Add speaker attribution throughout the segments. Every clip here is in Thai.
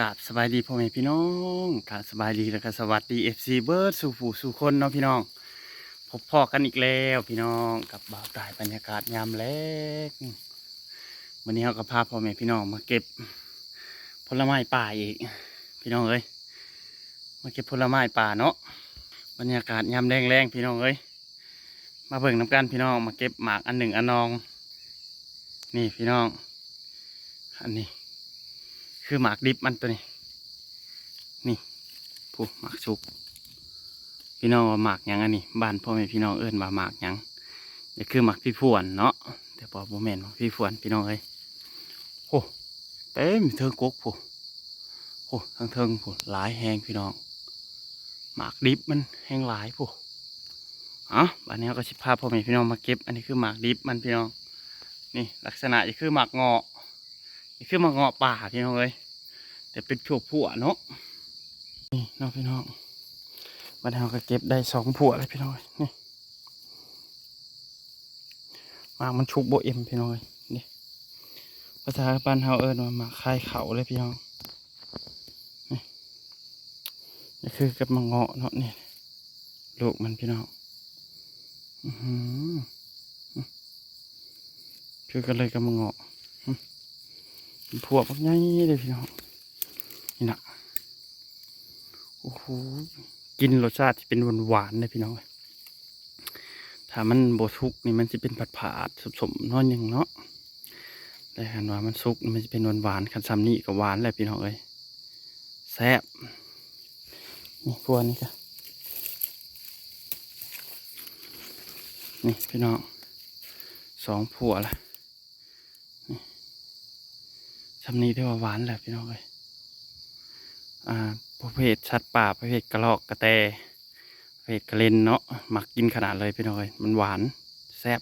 Speaker 1: กาบสบายดีพ่อแม่พี่น้องกาบสบายดีแล้วก็สวัสดีเอฟซีเบิร์ดสู่ผู้สู่คนเนาะพี่น้องพบพ่อกันอีกแล้วพี่น้องกับบ่าวตายบรรยากาศยามแลกวันนี้เราก็พาพ่อแม่พี่น้องมาเก็บผลไม้ป่าอีก พี่น้องเอ้ยมาเก็บผลไม้ป่าเนาะบรรยากาศยามแรงแรงๆพี่น้องเอ้ยมาเบิ่งน้ำกันพี่น้องมาเก็บหมากอันหนึ่งอันนอง นี่พี่น้อง อันนี้ คือหมากดิบมันตัวนี้ นี่ผู้หมากชุก พี่น้องว่าหมากยังอันนี้บ้านพ่อแม่พี่น้องเอิ้นว่าหมากยังนี่คือหมากพี่พวนเนาะแต่พอบ่แม่นหมากพี่พวนพี่น้องเอ้ยโอ้เต็มเทิงกกผู้โอ้ทั้งเทิงผู้หลายแหงพี่น้อง หมากดิบมันแห้งหลายผู้อ๋อบ้านนี้เราก็สิพาพ่อแม่พี่น้องมาเก็บ อันนี้คือหมากดิบมันพี่น้อง นี่ลักษณะจะคือหมากเงาะ นี่คือมาเงาะป่าพี่น้องเอ้ยแต่เป็นพวกผัวเนาะนี่น้องพี่น้องบ้านเราก็เก็บได้สองผัวเลยพี่น้องเอ้ยนี่หมามันชุกโบเอ็มพี่น้องเอ้ยนี่ภาษาบ้านเฮาเอิ้นว่ามาคายเขาเลยพี่น้องนี่คือกับมาเงาะเนาะนี่ลูกมันพี่น้องอือหือคือกันเลยกับมาเงาะ พวกพวกใหญ่เลยพี่น้องนี่นะโอ้โหกินรสชาติที่เป็นหวานหวานๆเลยพี่น้องถ้ามันโบทุกนี่มันจะเป็นผัดผาดๆสมๆน้อยหนึ่งเนาะแต่คันว่ามันสุกมันจะเป็นหวานหวานๆคันซ้ำนี่ก็หวานแหละพี่น้องเอ้ยแซ่บนี่พวกนี้ก็นี่พี่น้องสองผัวละ ชำนี้ได้ว่าหวานแหละพี่น้องเลยอ่าประเภทชัดป่าประเภทกระรอกกระแตประเภทกระเลนเนาะหมักกินขนาดเลยพี่น้องเลยมันหวานแซ่บ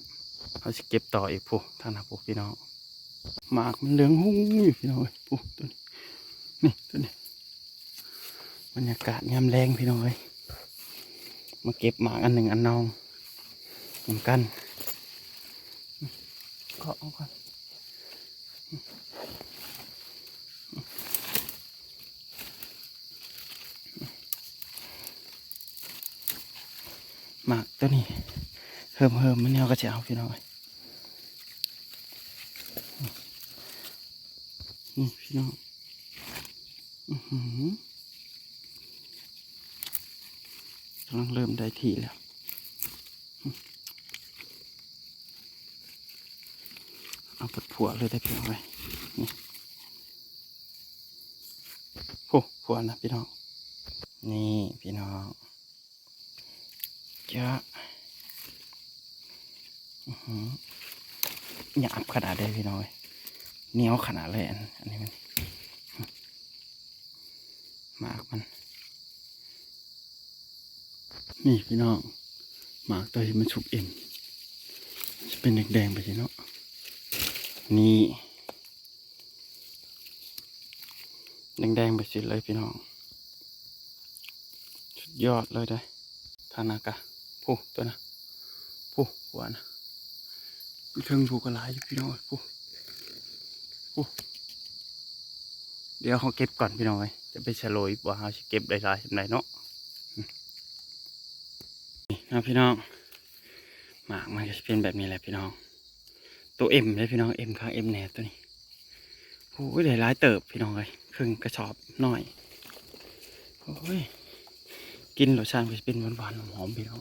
Speaker 1: เขาสิเก็บต่ออีกผู้ท่านนะผู้พี่น้องหมากมันเหลืองหุ้งอยู่พี่น้องเลยผู้ตัวนี้นี่ตัวนี้บรรยากาศยามแรงพี่น้องเลยมาเก็บหมากอันหนึ่งอันนองเหมือนกันก็เอาก่อน หมากตัวนี้เฮิมเฮิมมันเนี่ยก็จะเอาพี่น้องนี่พี่น้องอือหือกำลังเริ่มได้ทีแล้วเอาปัดผัวเลยได้พี่น้องไปนี่โอ้ผัวนะพี่น้อง นี่พี่น้อง จะอื้อหือหยาบขนาดได้พี่น้อยเหนียวขนาดเลยอันนี้มันหมากมัน นี่พี่น้องหมากตัวที่มันสุกเอ็มจะเป็นแดงๆไปสิเนาะนี่แดงๆไปสิเลยพี่น้อง สุดยอดเลยได้ทานากะ ผู้ตัวนะผู้หัวนะอยู่เทิงผูกกระไรอยู่พี่น้องเอ้ยผู้ผู้เดี๋ยวเขาเก็บก่อนพี่น้องเอ้ยจะไปเฉลยว่าเขาจะเก็บได้หลายแบบไหนเนาะนี่นะพี่น้องหมากมันจะเป็นแบบนี้แหละพี่น้อง ตัวเอ็มเลยพี่น้องเอ็มข้างเอ็มแหนตัวนี้โอ้ยได้หลายเติบพี่น้องเลยครึ่งกระสอบหน่อยโอ้ยกินรสชาติก็จะเป็นหวานๆหอมๆพี่น้อง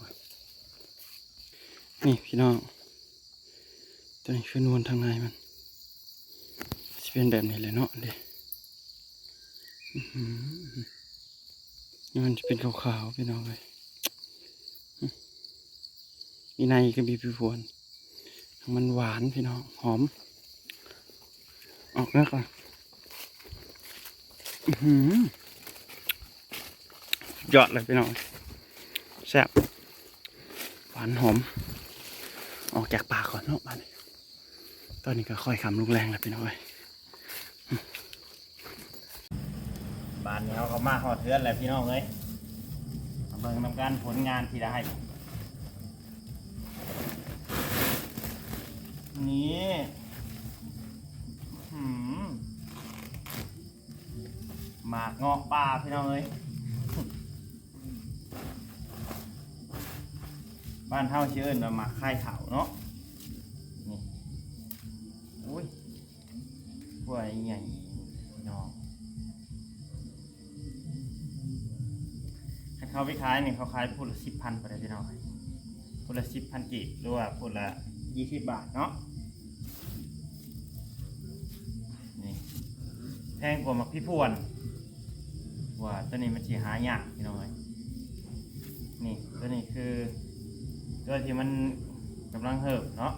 Speaker 1: นี่พี่น้อง ตัวนี้คือนวลทางในมันจะเป็นแบบนี้เลยเนาะเด็นี่มันจะเป็นขาวๆพี่น้องเลยอื้อมีในก็มีพี่พวนมันหวานพี่น้องหอม ออกแล้วก่อนอื้อหือยอดเลยพี่น้องแซ่บหวานหอม ออกจากป่าก่อนเนาะบ้านตอนนี้ก็ค่อยคำลูกแรงแล้วพี่น้องเอ้ยบ้านนี้เขาเขามาหอดเทือนแล้วพี่น้องเอ้ยเบิ่งนำการผลงานที่ได้นี่หมมากเงาะป่าพี่น้องเอ้ย บ้านเฮาชื่อเอิ้นว่าหมากไข่ขาวเนาะนี่อุ้ยพวกไอ้ใหญ่น้องถ้าเขาไปขายนี่เขาขายพูดละสิบพันไปเลยพี่น้องพูดละสิบพันกีบหรือว่าพูดละยี่สิบบาทเนาะนี่แพงกว่าหมักพี่พวนว่าตัวนี้มันสีหายากพี่น้องเอ้ยนี่ตัวนี้คือ ตัวที่มันกำลังเหิบเนาะ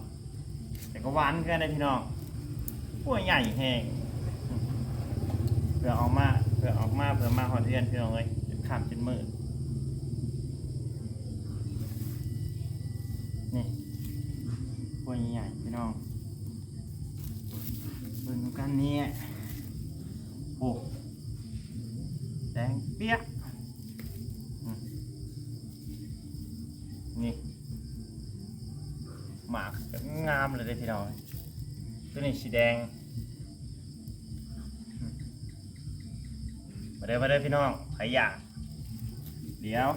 Speaker 1: แต่ก็หวานแค่ได้พี่น้องพวกใหญ่แห้งเผื่อออกมาเผื่อออกมาเผื่อมาหอดเทียนพี่น้องเอ้ยจะข้ามจนมืดนี่พวกใหญ่พี่น้องเบิ่งกันนี้โอ้แดงเปี้ยะอืมนี่ หมากงามเลยเด้พี่น้องตัวนี้สีแดง มาเด้อมาเด้อพี่น้องใครอยากเดี๋ยว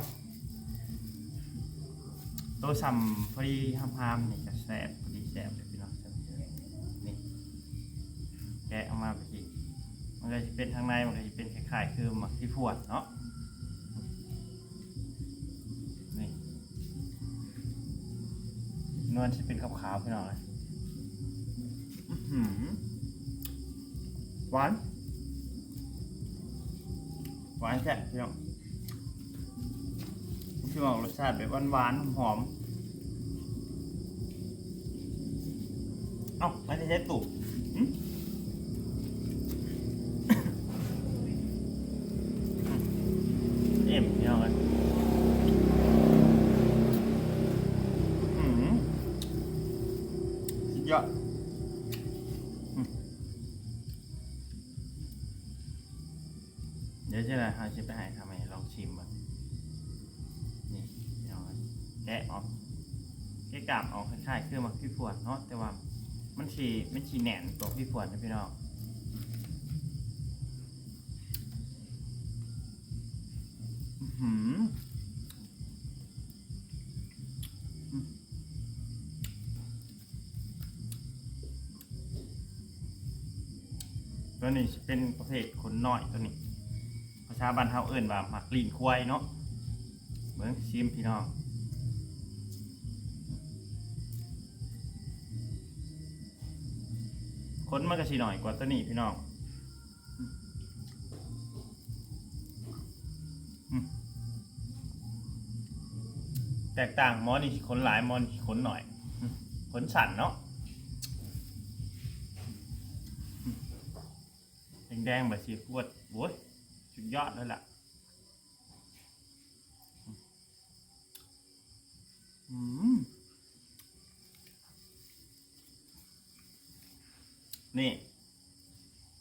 Speaker 1: ตัวสัมพอดีห้ามๆนี่จะแสบพอดีแสบเลยพี่น้องนี่แกะออกมาพอดีมันก็จะเป็นทางในมันก็จะเป็นคล้ายๆคือหมักที่พวดเนาะ นวลที่เป็นขาวๆพี่น้องหวาน หวานแค่พี่น้องพี่น้องรสชาติแบบหวานๆหอม เอ้าไม่ได้ใช้ตุก เดี๋ยวจะอะไรฮะจะไปให้ทำไมลองชิมมันนี่พี่น้องครับแกะออกแกะกาบออกคล้ายๆคือหมักพี่พวนเนาะแต่ว่ามันชีมันชีแหนนตัวพี่พวนนะพี่น้องอื้อหือตัวนี้เป็นประเภทขนน้อยตัวนี้าษาบ้านเฮาเอิ้นว่าหมักลีนควายเนาะเบิ่งชิมพี่น้องขนมันก็สิหน่อยกว่าตัวนี้พี่น้องแตกต่างมอนี่ขนหลายมอนี่สิขนหน่อยขนสั่นเนาะแดงๆแบบสีพวดโว้ย สุดยอดเลยล่ะอืมนี่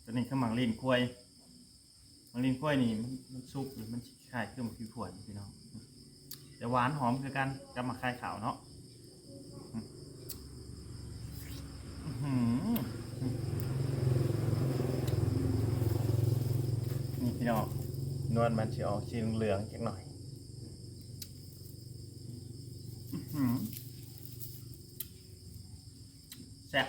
Speaker 1: ตัวนี้คือหมังลินกล้วยหมังลินกล้วยนี่มันมันสุกหรือมันคล้ายเครื่องผิวขวดพี่น้องแต่หวานหอมคือกันกับหมักไข่ขาวเนาะอือหือ นี่ พี่น้องนวลมันจะออกสีเหลืองๆจักหน่อยอื้อหือแซ่บ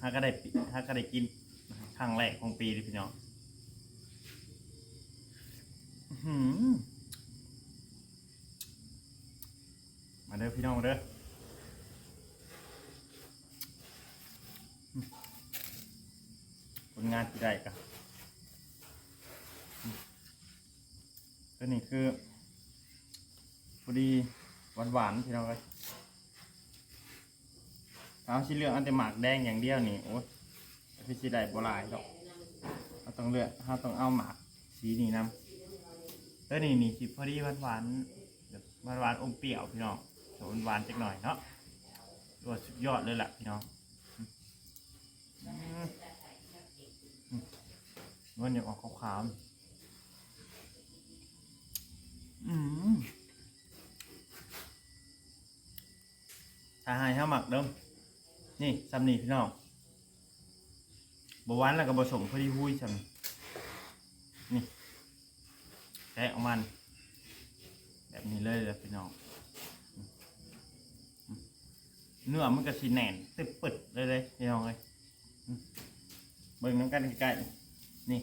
Speaker 1: ถ้าก็ได้ปิถ้าก็ได้กินครั้งแรกของปีเลยพี่น้องอื้อหือมาเด้อพี่น้องมาเด้อ ผล งานที่ได้กันตัวนี้คือพอดีหวานหวานๆพี่น้องเลยเอาชิ้นเลือกอันแต่หมากแดงอย่างเดียวนี่โอ้ยพี่ชีได้บหลายดอกเราต้องเลือกเราต้องเอาหมากสีนี้นำตัวนี้นี่สิพอดีหวานหวานๆหวานหวานๆอมเปรี้ยวพี่น้องหวานหวานจักหน่อยเนาะรสสุดยอดเลยแหละพี่น้องอืม มันยังออกขาวๆอืมถ้าให้ห้าหมักเดิมนี่ซ้ำนี่พี่น้องบวานแล้วก็ผสมพอดีหุ้ยซ้ำนี่นี่แกะออกมัน แบบนี้เลยเลยพี่น้องเนื้อมันก็สีแน่นตึบปึดเลยเลยพี่น้องเลยเบิ่งน้ำกันใกล้ๆ นี่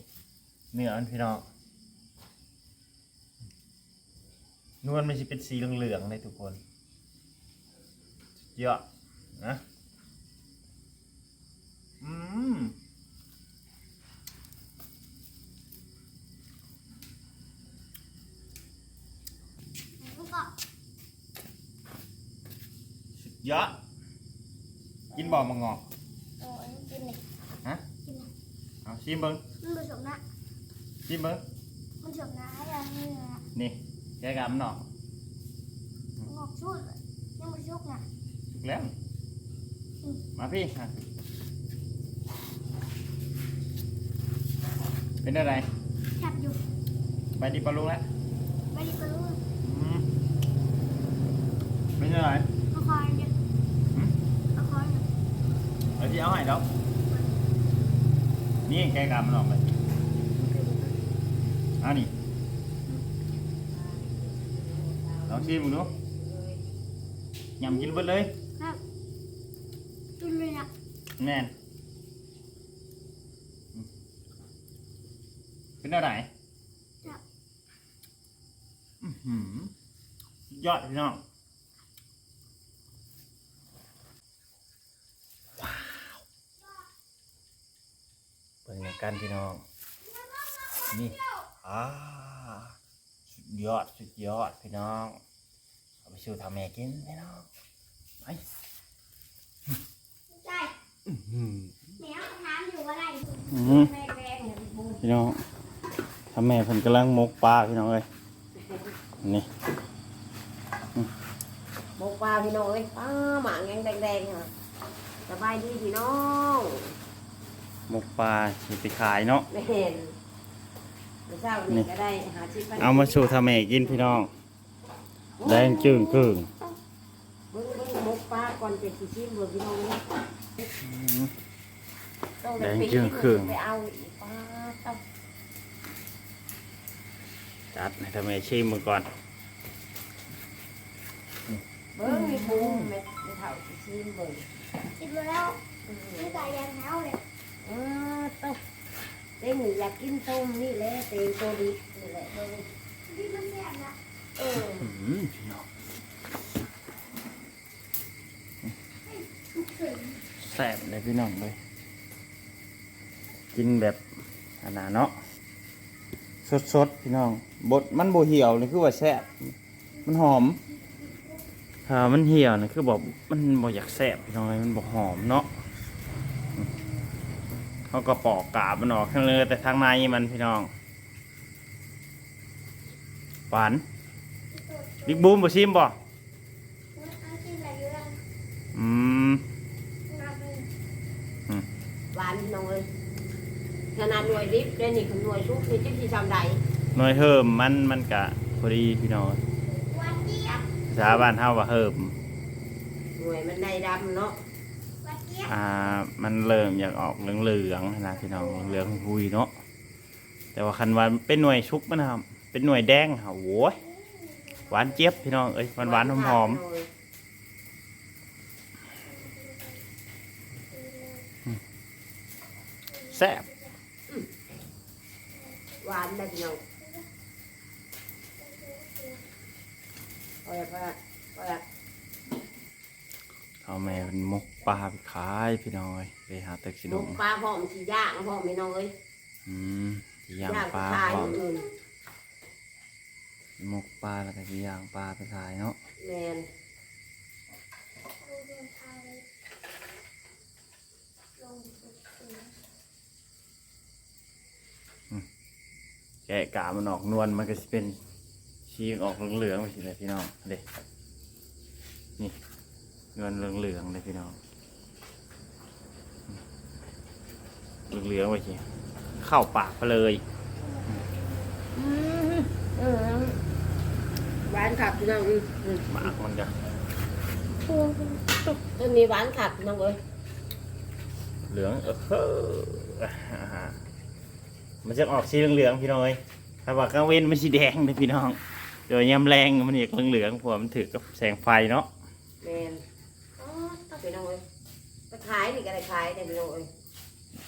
Speaker 1: เนื้อมันพี่น้องนวลมันจะเป็นสีเหลืองๆเลยทุกคนเยอะนะอืม
Speaker 2: แล้วก็
Speaker 1: สุดยอดกินบ่มังงอก
Speaker 2: โอ้ยกินเลย
Speaker 1: ฮะ
Speaker 2: กินเลย
Speaker 1: เอาชิมเบิ้ง
Speaker 2: มันผสมนะ
Speaker 1: ชิมเบิ้ง
Speaker 2: มันผสมนะให้เราให้นะ
Speaker 1: นี่แกะกำมันออก
Speaker 2: งอกชุดเลยยังไม่ชุกนะ
Speaker 1: ถูกแล้ว มาพี่อะเป็นอะไร
Speaker 2: แคบอยู่
Speaker 1: ไปดีปลาลุงแล้ว
Speaker 2: ไม่ได้กระลุก
Speaker 1: อืมเป็นอะไร
Speaker 2: เอาคอยเดียว
Speaker 1: หืม
Speaker 2: เอาคอยเดียว
Speaker 1: เอาที่เอาให้แล้ว นี่แกะกำมันออกเลยเอานี่ลองชิมมึงดูยำกินเบิดเลย
Speaker 2: ครับกินเลยนะ
Speaker 1: แน่นอืมเป็นอะไร
Speaker 2: จับ
Speaker 1: อื้อหือสุดยอดพี่น้อง ว้าว เปิดในกันพี่น้องนี่อ่าสุดยอดสุดยอดพี่น้องเอาไปสู่ทำแม่กินพี่น้องไป
Speaker 2: ใช่
Speaker 1: อื้อหือ
Speaker 2: แมวถามอยู่อะไร
Speaker 1: อื้อหือ
Speaker 2: แม่แม่เนี่ยบูด
Speaker 1: พี่น้องทำแม่เพิ่นกำลังมกปลาพี่น้องเอ้ยนี่
Speaker 3: หมกปลาพี่น้องเอ้ยป้าหมาแงงแดงๆค่ะสบายดีพี่น้อง
Speaker 1: มกปลาสิไปขายเนาะ
Speaker 3: ไม่เห็นเมื่อเช้านี่ก็ได้หาชิปไป
Speaker 1: เอามาสู่ทำแม่กินพี่น้อง แดงจึ้งครึ่ง
Speaker 3: เบิ้งเบิ้งหมกปลาก่อนเป็นสีชิมเบิ้งพี่น้องเอ้ยต้อง
Speaker 1: แดง
Speaker 3: ไป
Speaker 1: จึ้งครึ่ง
Speaker 3: ไปเอาอีกปลาต้อง
Speaker 1: จัดให้ทำแม่ชิมมือก่อน
Speaker 3: เบิ้งมีปูเม็ดไม่เท่าสีชิมเบิ้ง
Speaker 2: กินไปแล้ว
Speaker 3: อืม
Speaker 2: ไม่ตายยังเท้าเลย
Speaker 3: อ่าต้องเต็งอยากกินต้มนี่แหละเต็งตัวดินี่แหละเบิ้ง
Speaker 2: นี่มันแซ่บนะ
Speaker 3: เออ
Speaker 1: อื้อพี่น้องแซ่บเลยพี่น้องเลยกินแบบอันนั้นเนาะสดๆพี่น้องบดมันโบเหี่ยวนี่คือว่าแซ่บมันหอมถ้ามันเหี่ยวนี่คือบอกมันบ่อยากแซ่บพี่น้องเลยมันบ่หอมเนาะ เขาก็ปอกกาบมันออกข้างเลยแต่ทางในมันพี่น้องหวานบิ๊กบูมบ่ชิมบ่
Speaker 2: เอากินอะไรอยู่แล้ว
Speaker 1: อืม
Speaker 2: น้ำเลย
Speaker 3: หวานพี่น้องเอ้ยขนาดหน่วยดิบได้นี่คือหน่วยชุบนี่จิ๊บที่ทำใด
Speaker 1: หน่อยเฮิมมันมันกะพอดีพี่น้อง
Speaker 2: วันเจี๊ยบ
Speaker 1: ภาษาบ้านเฮาว่าเฮิม
Speaker 3: หน่วยมันได้ดำเนาะ
Speaker 2: วันเจี๊ยบ
Speaker 1: อ่ามันเริ่มอยากออกเหลืองๆนะพี่น้องเหลืองๆหุยเนาะแต่ว่าคันว่าเป็นหน่วยชุกมันนะครับเป็นหน่วยแดงค่ะโว้ยหวานเจี๊ยบพี่น้องเอ้ยหวานหวานๆหอมๆแซ่บ
Speaker 3: หวานได้พี่น้องพอแล้วพอแล้วพอแล้ว
Speaker 1: เอาแม่เป็นมก ปลาไปขายพี่น้องเอ้ยไปหาตึกสิ
Speaker 3: ห
Speaker 1: ดุ
Speaker 3: มู
Speaker 1: ม
Speaker 3: ปลาพร้อมสีย่างพร้อมพี่น้องเอ้ย
Speaker 1: อืมสิย่าง
Speaker 3: ย่าง
Speaker 1: ปลา
Speaker 3: ขาย
Speaker 1: ก่อน
Speaker 3: อื่น
Speaker 1: มกปลาแล้วก็สิย่างปลาไปขายเนาะ
Speaker 3: แมน
Speaker 1: แกะกามันออกนวลมันก็จะเป็นชีออกเหลืองๆไปสิเลยพี่น้องเด็นี่นวลเหลืองๆเลยพี่น้อง เหลืองๆไปสิเข้าปากไปเลย
Speaker 3: อืมเออหวานขับพี่น้องอืมอืม
Speaker 1: หมากมันจะ
Speaker 2: ปู
Speaker 3: ถ้ามีหวานขัดน้องเอ้ย
Speaker 1: เหลืองเออเฮ้อมันจะออกสีเหลืองๆพี่น้องเอ้ยถ้าว่ากลางเว้นมันสีแดงเลยพี่น้องเดี๋ยวยามแรงมันอีกเหลืองๆเพราะว่ามันถือกับแสงไฟเนาะ
Speaker 3: แมนอ๋อต้องพี่น้องเอ้ยไปขายนี่ก็ได้ขายได้พี่น้องเอ้ย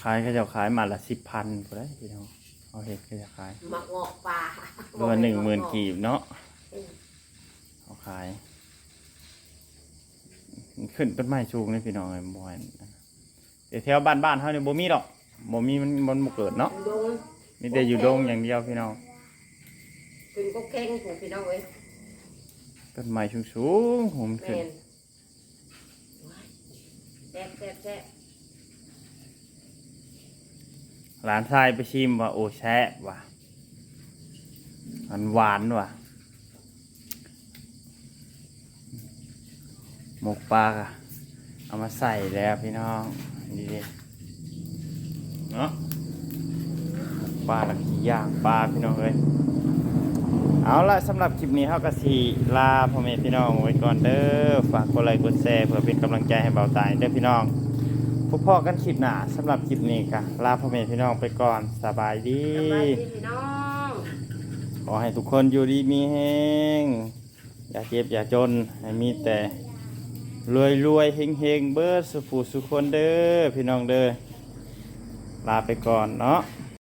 Speaker 1: ขายก็จะขายมาละสิบพันก็ได้พี่น้องเอาเห็ดก็จะขาย
Speaker 3: หมักเงาะปลา
Speaker 1: เมื่อหนึ่งหมื่นกีบเนาะ
Speaker 3: อืม
Speaker 1: เอาขาย ขึ้นต้นไม้สูงเลยพี่น้องไอ้บอยเดี๋ยวแถวบ้านบ้านๆเขาเนี่ยบ่มีดอกบ่มีมันมันบ่เกิดเนาะ
Speaker 3: ดง
Speaker 1: มีแต่อยู่ดงอย่างเดียวพี่น้อง
Speaker 3: ขึ้นก็เข่งผูกพี่น้องเอ้ย
Speaker 1: ต้นไม้สูงสูงๆผม
Speaker 3: แม
Speaker 1: ขึ้น
Speaker 3: นแซ่บแซ่บแซ่บ
Speaker 1: หลานชายไปชิมว่าโอ้แช่บว่ะมันหวานว่ะหมกปลาอะเอามาใส่แล้วพี่น้องนี่ดิเนาะปลาล้วกี่ย่างปลาพี่น้องเอ้ยเอาละสำหรับคลิปนี้เฮากะสีลาพ่อแม่พี่น้องไว้ก่อนเด้อฝากกดไลค์กดแชร์เพื่อเป็นกำลังใจให้เบาตายเด้อพี่น้อง พบพ่อกันคลิปหน้าสำหรับคลิปนี้ค่ะลาพ่อแม่พี่น้องไปก่อนสบายดี
Speaker 3: สบายดีพี่น้อง
Speaker 1: ขอให้ทุกคนอยู่ดีมีแห้งอย่าเจ็บอย่าจน ให้มีแต่รวยรวยๆเฮงเฮงๆเบิร์ดสุขสุขคนเด้อพี่น้องเด้อลาไปก่อนเนาะ
Speaker 3: ส